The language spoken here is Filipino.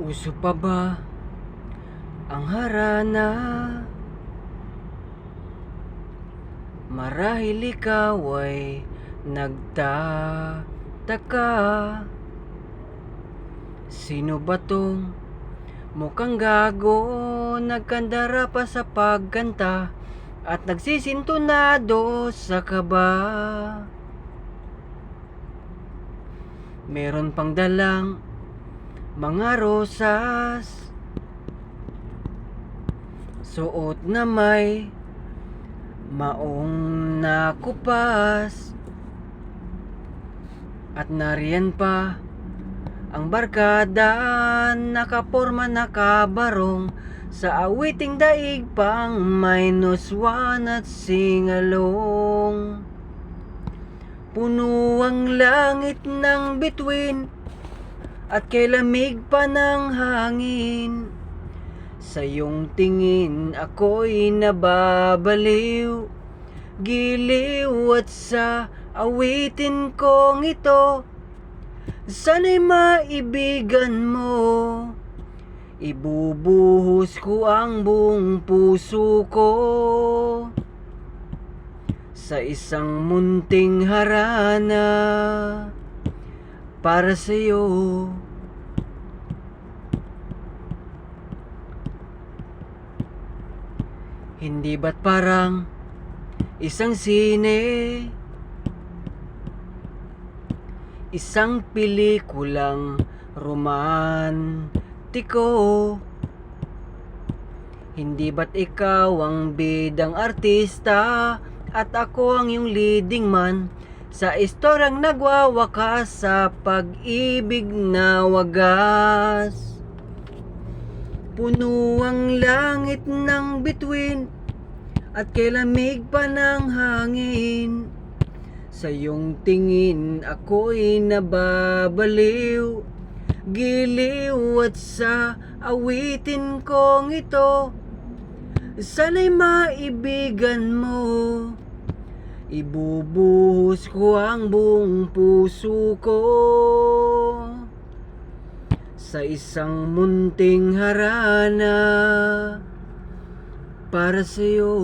Uso pa ba ang harana? Marahil ikaw ay nagtataka Sino ba tong mukhang gago Nagkandara pa sa pagkanta At nagsisintunado sa kaba Meron pang dalang mga rosas. Suot na may maong nakupas At nariyan pa ang barkada Nakaporma nakabarong Sa awiting daig pang minus one at singalong. Puno ang langit ng bituin At kay lamig pa ng hangin. Sa iyong tingin ako'y nababaliw. Giliw at sa awitin kong ito Sana'y maibigan mo. Ibubuhos ko ang buong puso ko. Sa isang munting harana Para sa'yo. Hindi ba't parang isang sine? Isang pelikulang romantiko. Hindi ba't ikaw ang bidang artista At ako ang iyong leading man Sa istoryang nagwawakas sa pag-ibig na wagas. Puno ang langit ng bituin At kay lamig pa ng hangin. Sa iyong tingin ako'y nababaliw Giliw at sa awitin kong ito Sana'y maibigan mo Ibubuhos ko ang buong puso ko Sa isang munting harana Para sa'yo